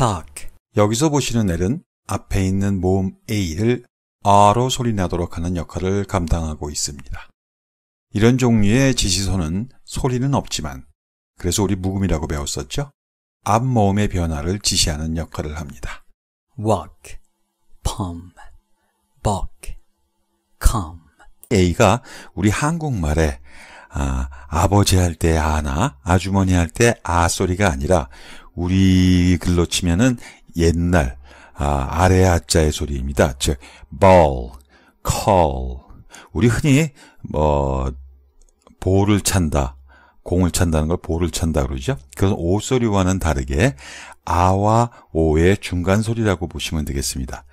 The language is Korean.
talk, 여기서 보시는 L은 앞에 있는 모음 A를 R로 소리나도록 하는 역할을 감당하고 있습니다. 이런 종류의 지시소는 소리는 없지만 그래서 우리 묵음이라고 배웠었죠? 앞 모음의 변화를 지시하는 역할을 합니다. walk, palm, balk, come, A가 우리 한국말에 아, 아버지 할 때 아나 아주머니 할 때 아 소리가 아니라 우리 글로 치면은 옛날 아, 아래 아자의 소리입니다. 즉 ball, call 우리 흔히 뭐 볼을 찬다 공을 찬다는 걸 볼을 찬다 그러죠. 그건 오 소리와는 다르게 아와 오의 중간 소리라고 보시면 되겠습니다.